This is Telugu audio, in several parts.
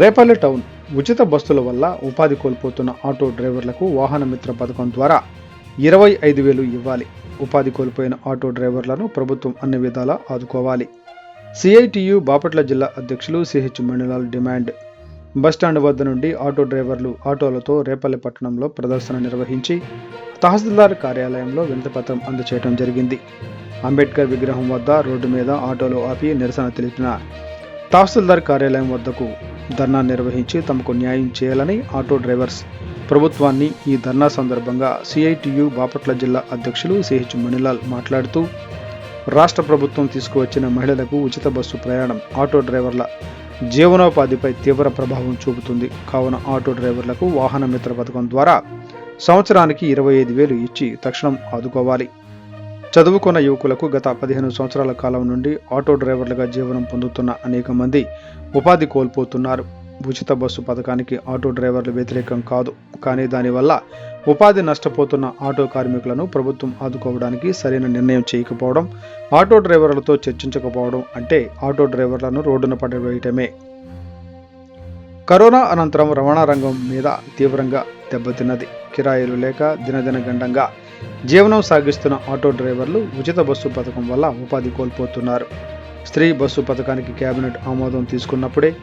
రేపల్లి టౌన్ ఉచిత బస్సుల వల్ల ఉపాధి కోల్పోతున్న ఆటో డ్రైవర్లకు వాహన మిత్ర పథకం ద్వారా ఇరవై ఐదు వేలు ఇవ్వాలి. ఉపాధి కోల్పోయిన ఆటో డ్రైవర్లను ప్రభుత్వం అన్ని విధాలా ఆదుకోవాలి. సిఐటియు బాపట్ల జిల్లా అధ్యక్షులు సిహెచ్ మణిలాల్ డిమాండ్. బస్టాండ్ వద్ద నుండి ఆటో డ్రైవర్లు ఆటోలతో రేపల్లి పట్టణంలో ప్రదర్శన నిర్వహించి తహసీల్దార్ కార్యాలయంలో వినతిపత్రం అందచేయడం జరిగింది. అంబేద్కర్ విగ్రహం వద్ద రోడ్డు మీద ఆటోలు ఆపి నిరసన తెలిపిన తహసీల్దార్ కార్యాలయం వద్దకు ధర్నా నిర్వహించి తమకు న్యాయం చేయాలని ఆటో డ్రైవర్స్ ప్రభుత్వాన్ని ఈ ధర్నా సందర్భంగా సిఐటియు బాపట్ల జిల్లా అధ్యక్షులు సిహెచ్ మణిలాల్ మాట్లాడుతూ రాష్ట్ర ప్రభుత్వం తీసుకువచ్చిన మహిళలకు ఉచిత బస్సు ప్రయాణం ఆటో డ్రైవర్ల జీవనోపాధిపై తీవ్ర ప్రభావం చూపుతుంది. కావున ఆటో డ్రైవర్లకు వాహన మిత్ర పథకం ద్వారా సంవత్సరానికి ఇరవై ఐదు వేలు ఇచ్చి తక్షణం ఆదుకోవాలి. చదువుకున్న యువకులకు గత పదిహేను సంవత్సరాల కాలం నుండి ఆటో డ్రైవర్లుగా జీవనం పొందుతున్న అనేక మంది ఉపాధి కోల్పోతున్నారు. ఉచిత బస్సు పథకానికి ఆటో డ్రైవర్లు వ్యతిరేకం కాదు. కానీ దానివల్ల ఉపాధి నష్టపోతున్న ఆటో కార్మికులను ప్రభుత్వం ఆదుకోవడానికి సరైన నిర్ణయం చేయకపోవడం ఆటో డ్రైవర్లతో చర్చించకపోవడం అంటే ఆటో డ్రైవర్లను రోడ్డున పడవేయటమే. కరోనా అనంతరం రవాణా రంగం మీద తీవ్రంగా దెబ్బతిన్నది. కిరాయిలు లేక దినదిన గండంగా జీవనం సాగిస్తున్న ఆటో డ్రైవర్లు ఉచిత బస్సు పథకం వల్ల ఉపాధి కోల్పోతున్నారు. స్త్రీ బస్సు పథకానికి కేబినెట్ ఆమోదం తీసుకున్నప్పుడే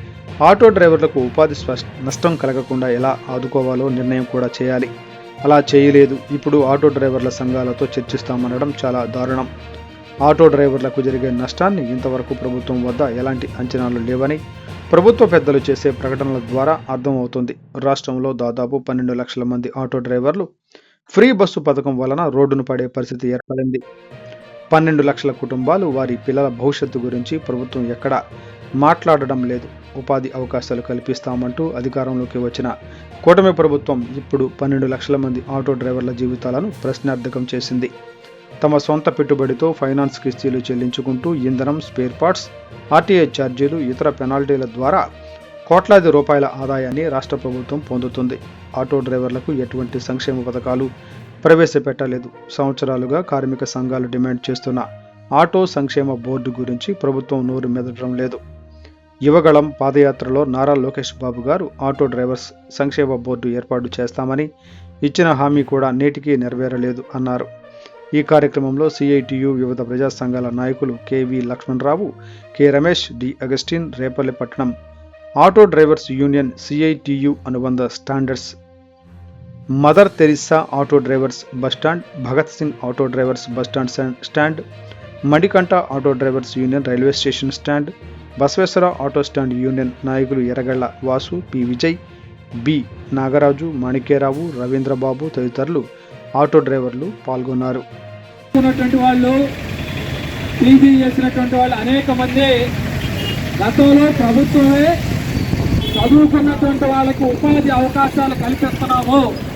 ఆటో డ్రైవర్లకు ఉపాధి నష్టం కలగకుండా ఎలా ఆదుకోవాలో నిర్ణయం కూడా చేయాలి. అలా చేయలేదు. ఇప్పుడు ఆటో డ్రైవర్ల సంఘాలతో చర్చిస్తామనడం చాలా దారుణం. ఆటో డ్రైవర్లకు జరిగే నష్టాన్ని ఇంతవరకు ప్రభుత్వం వద్ద ఎలాంటి అంచనాలు లేవని ప్రభుత్వ పెద్దలు చేసే ప్రకటనల ద్వారా అర్థమవుతుంది. రాష్ట్రంలో దాదాపు పన్నెండు లక్షల మంది ఆటో డ్రైవర్లు ఫ్రీ బస్సు పథకం వలన రోడ్డును పడే పరిస్థితి ఏర్పడింది. పన్నెండు లక్షల కుటుంబాలు వారి పిల్లల భవిష్యత్తు గురించి ప్రభుత్వం ఎక్కడా మాట్లాడడం లేదు. ఉపాధి అవకాశాలు కల్పిస్తామంటూ అధికారంలోకి వచ్చిన కూటమి ప్రభుత్వం ఇప్పుడు పన్నెండు లక్షల మంది ఆటో డ్రైవర్ల జీవితాలను ప్రశ్నార్థకం చేసింది. తమ సొంత పెట్టుబడితో ఫైనాన్స్ కిస్తీలు చెల్లించుకుంటూ ఇంధనం స్పేర్ పార్ట్స్ ఆర్టీఐ ఛార్జీలు ఇతర పెనాల్టీల ద్వారా కోట్లాది రూపాయల ఆదాయాన్ని రాష్ట్ర ప్రభుత్వం పొందుతుంది. ఆటో డ్రైవర్లకు ఎటువంటి సంక్షేమ పథకాలు ప్రవేశపెట్టలేదు. సంవత్సరాలుగా కార్మిక సంఘాలు డిమాండ్ చేస్తున్న ఆటో సంక్షేమ బోర్డు గురించి ప్రభుత్వం నోరు మెదడడం లేదు. యువగళం పాదయాత్రలో నారా లోకేష్ బాబు గారు ఆటో డ్రైవర్స్ సంక్షేమ బోర్డు ఏర్పాటు చేస్తామని ఇచ్చిన హామీ కూడా నేటికి నెరవేరలేదు అన్నారు. ఈ కార్యక్రమంలో సిఐటియు వివిధ ప్రజా సంఘాల నాయకులు K V Lakshmanarao K Ramesh D Augustine Repallipatnam auto drivers union CITU అనుబంధ standards Mother Teresa auto drivers bus stand Bhagat Singh auto drivers bus stand stand Manikanta auto drivers union railway station stand Basaveshwara auto stand union నాయకులు ఎర్రగళ్ళ వాసు పి. విజయ్ బి. నాగరాజు మాణిక్యరావు రవీంద్రబాబు తదితరులు ఆటో డ్రైవర్లు పాల్గొన్నారు. వాళ్ళు టీబీ చేసినటువంటి వాళ్ళు అనేక మంది గతంలో ప్రభుత్వమే చదువుకున్నటువంటి వాళ్ళకు ఉపాధి అవకాశాలు కల్పిస్తున్నాము.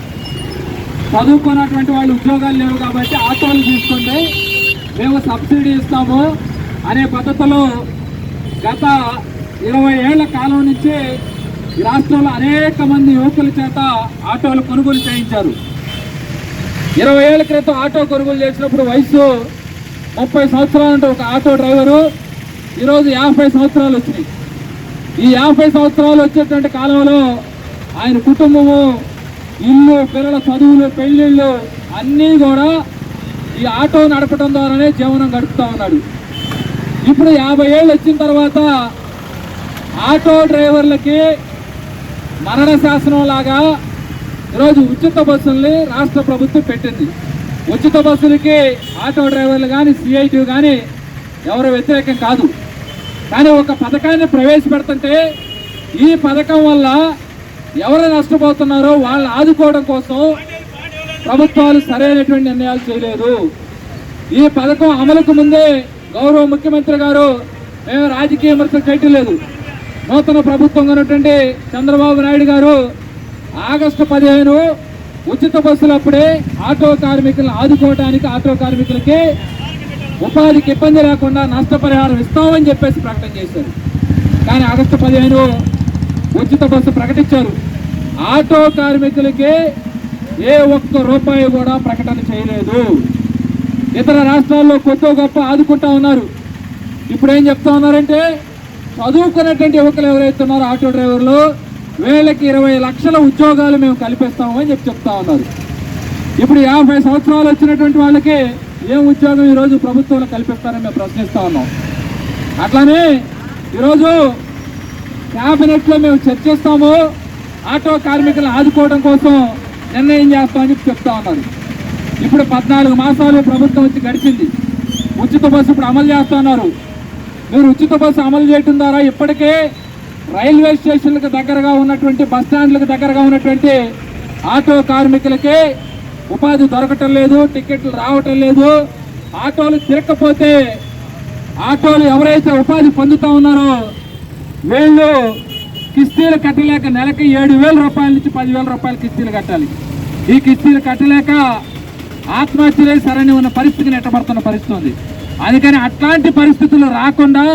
చదువుకున్నటువంటి వాళ్ళు ఉద్యోగాలు లేవు కాబట్టి ఆటోలు తీసుకుంటే మేము సబ్సిడీ ఇస్తాము అనే పద్ధతిలో గత ఇరవై ఏళ్ళ కాలం నుంచి రాష్ట్రంలో అనేక మంది యువకుల చేత ఆటోలు కొనుగోలు చేయించారు. ఇరవై ఏళ్ళ క్రితం ఆటో కొనుగోలు చేసినప్పుడు వయసు ముప్పై సంవత్సరాలు అంటే ఒక ఆటో డ్రైవరు. ఈరోజు యాభై సంవత్సరాలు వచ్చినాయి. ఈ యాభై సంవత్సరాలు వచ్చేటువంటి కాలంలో ఆయన కుటుంబము ఇల్లు పిల్లల చదువులు పెళ్ళిళ్ళు అన్నీ కూడా ఈ ఆటో నడపడం ద్వారానే జీవనం గడుపుతా ఉన్నాడు. ఇప్పుడు యాభై ఏళ్ళు వచ్చిన తర్వాత ఆటో డ్రైవర్లకి మరణ శాసనం లాగా ఈరోజు ఉచిత బస్సుల్ని రాష్ట్ర ప్రభుత్వం పెట్టింది. ఉచిత బస్సులకి ఆటో డ్రైవర్లు కానీ సిఐటి కానీ ఎవరు వ్యతిరేకం కాదు. కానీ ఒక పథకాన్ని ప్రవేశపెడుతుంటే ఈ పథకం వల్ల ఎవరు నష్టపోతున్నారో వాళ్ళని ఆదుకోవడం కోసం ప్రభుత్వాలు సరైనటువంటి నిర్ణయాలు చేయలేదు. ఈ పథకం అమలుకు ముందే గౌరవ ముఖ్యమంత్రి గారు మేము రాజకీయ విమర్శలు చేయట్లేదు నూతన ప్రభుత్వం ఉన్నటువంటి చంద్రబాబు నాయుడు గారు ఆగస్టు పదిహేను ఉచిత బస్సులు అప్పుడే ఆటో కార్మికులను ఆదుకోవడానికి ఆటో కార్మికులకి ఉపాధికి ఇబ్బంది లేకుండా నష్టపరిహారం ఇస్తామని చెప్పేసి ప్రకటన చేశారు. కానీ ఆగస్టు పదిహేను ఉచిత బస్సు ప్రకటించారు. ఆటో కార్మికులకి ఏ ఒక్క రూపాయి కూడా ప్రకటన చేయలేదు. ఇతర రాష్ట్రాల్లో కొత్త గొప్ప ఆదుకుంటా ఉన్నారు. ఇప్పుడు ఏం చెప్తా ఉన్నారంటే చదువుకున్నటువంటి యువకులు ఎవరైతే ఉన్నారో ఆటో డ్రైవర్లు వీళ్ళకి ఇరవై లక్షల ఉద్యోగాలు మేము కల్పిస్తాము అని చెప్పి చెప్తా ఉన్నారు. ఇప్పుడు యాభై సంవత్సరాలు వచ్చినటువంటి వాళ్ళకి ఏం ఉద్యోగం ఈరోజు ప్రభుత్వంలో కల్పిస్తారని మేము ప్రశ్నిస్తా ఉన్నాం. అట్లానే ఈరోజు క్యాబినెట్లో మేము చర్చిస్తాము ఆటో కార్మికులను ఆదుకోవడం కోసం నిర్ణయం చేస్తామని చెప్పి చెప్తా ఉన్నారు. ఇప్పుడు పద్నాలుగు మాసాలు ప్రభుత్వం వచ్చి గడిచింది. ఉచిత బస్సు ఇప్పుడు అమలు చేస్తున్నారు మీరు ఉచిత బస్సు అమలు చేయటం ద్వారా ఇప్పటికే రైల్వే స్టేషన్లకు దగ్గరగా ఉన్నటువంటి బస్ స్టాండ్లకు దగ్గరగా ఉన్నటువంటి ఆటో కార్మికులకి ఉపాధి దొరకటం లేదు టికెట్లు రావటం లేదు. ఆటోలు తిరగకపోతే ఆటోలు ఎవరైతే ఉపాధి పొందుతూ ఉన్నారో వీళ్ళు కిస్తీలు కట్టలేక నెలకి ఏడు వేల రూపాయల నుంచి పదివేల రూపాయల కిస్తీలు కట్టాలి. ఈ కిస్తీలు కట్టలేక ఆత్మహత్యలే సరైన ఉన్న పరిస్థితి నెట్టబడుతున్న పరిస్థితి ఉంది. అందుకని అట్లాంటి పరిస్థితులు రాకుండా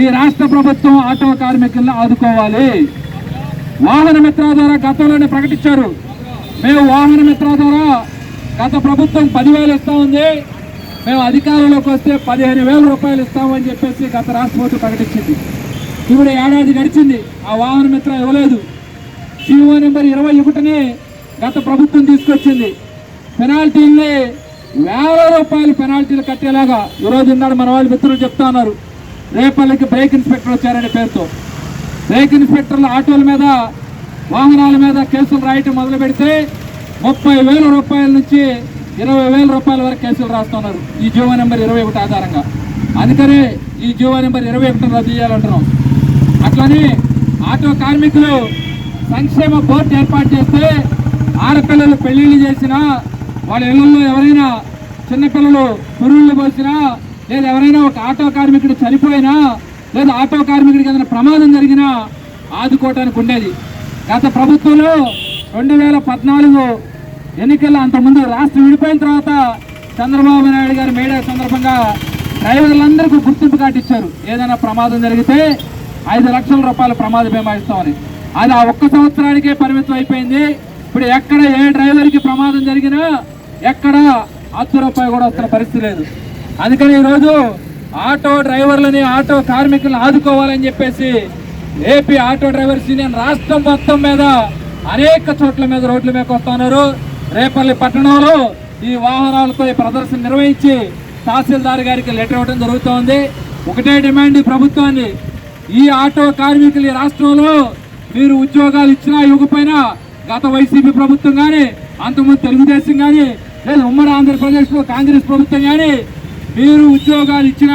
ఈ రాష్ట్ర ప్రభుత్వం ఆటో కార్మికులను ఆదుకోవాలి. వాహన మిత్ర ద్వారా గతంలోనే ప్రకటించారు. మేము వాహన మిత్ర ద్వారా గత ప్రభుత్వం పదివేలు ఇస్తా ఉంది. మేము అధికారంలోకి వస్తే పదిహేను వేల రూపాయలు ఇస్తామని చెప్పేసి గత రాష్ట్ర ప్రభుత్వం ప్రకటించింది. ఇప్పుడు ఏడాది గడిచింది. ఆ వాహన మిత్ర ఇవ్వలేదు. జీవో నెంబర్ ఇరవై ఒకటిని గత ప్రభుత్వం తీసుకొచ్చింది. పెనాల్టీల్ని వేల రూపాయలు పెనాల్టీలు కట్టేలాగా ఈరోజు ఉన్నాడు మన వాళ్ళు మిత్రులు చెప్తా ఉన్నారు. రేపల్లకి బ్రేక్ ఇన్స్పెక్టర్ వచ్చారనే పేరుతో. బ్రేక్ ఇన్స్పెక్టర్ల ఆటోల మీద వాహనాల మీద కేసులు రాయటం మొదలు పెడితే ముప్పై వేల రూపాయల నుంచి ఇరవై వేల రూపాయల వరకు కేసులు రాస్తున్నారు. ఈ జీవో నెంబర్ ఇరవై ఒకటి ఆధారంగా. అందుకనే ఈ జీవో నెంబర్ ఇరవై ఒకటి రద్దు చేయాలంటున్నాం. అట్లనే ఆటో కార్మికులు సంక్షేమ బోర్డు ఏర్పాటు చేస్తే ఆడపిల్లలు పెళ్ళిళ్ళు చేసినా వాళ్ళ ఇళ్ళలో ఎవరైనా చిన్నపిల్లలు పురుళ్ళు పోసినా లేదా ఎవరైనా ఒక ఆటో కార్మికుడు చనిపోయినా లేదా ఆటో కార్మికుడికి ఏదైనా ప్రమాదం జరిగినా ఆదుకోవటానికి ఉండేది. గత ప్రభుత్వంలో రెండు వేల పద్నాలుగు ఎన్నికల్లో అంతకుముందు రాష్ట్రం విడిపోయిన తర్వాత చంద్రబాబు నాయుడు గారు మేడే సందర్భంగా డ్రైవర్లందరికీ గుర్తింపు కార్డు ఇచ్చారు. ఏదైనా ప్రమాదం జరిగితే ఐదు లక్షల రూపాయల ప్రమాద బీమా ఇస్తామని. అది ఆ ఒక్క సంవత్సరానికే పరిమితం అయిపోయింది. ఇప్పుడు ఎక్కడ ఏ డ్రైవర్కి ప్రమాదం జరిగినా ఎక్కడ అర్ధ రూపాయి కూడా వస్తున్న పరిస్థితి లేదు. అందుకని ఈరోజు ఆటో డ్రైవర్లని ఆటో కార్మికులను ఆదుకోవాలని చెప్పేసి ఏపీ ఆటో డ్రైవర్స్ యూనియన్ రాష్ట్రం మొత్తం మీద అనేక చోట్ల మీద రోడ్ల మీదకి వస్తున్నారు. రేపల్లి పట్టణంలో ఈ వాహనాలతో ఈ ప్రదర్శన నిర్వహించి తహసీల్దార్ గారికి లెటర్ ఇవ్వడం జరుగుతోంది. ఒకటే డిమాండ్ ప్రభుత్వాన్ని. ఈ ఆటో కార్మికులు ఈ రాష్ట్రంలో మీరు ఉద్యోగాలు ఇచ్చినా ఇవ్వకపోయినా గత వైసీపీ ప్రభుత్వం కానీ అంతకుముందు తెలుగుదేశం కానీ లేదా ఉమ్మడి ఆంధ్రప్రదేశ్లో కాంగ్రెస్ ప్రభుత్వం కానీ మీరు ఉద్యోగాలు ఇచ్చినా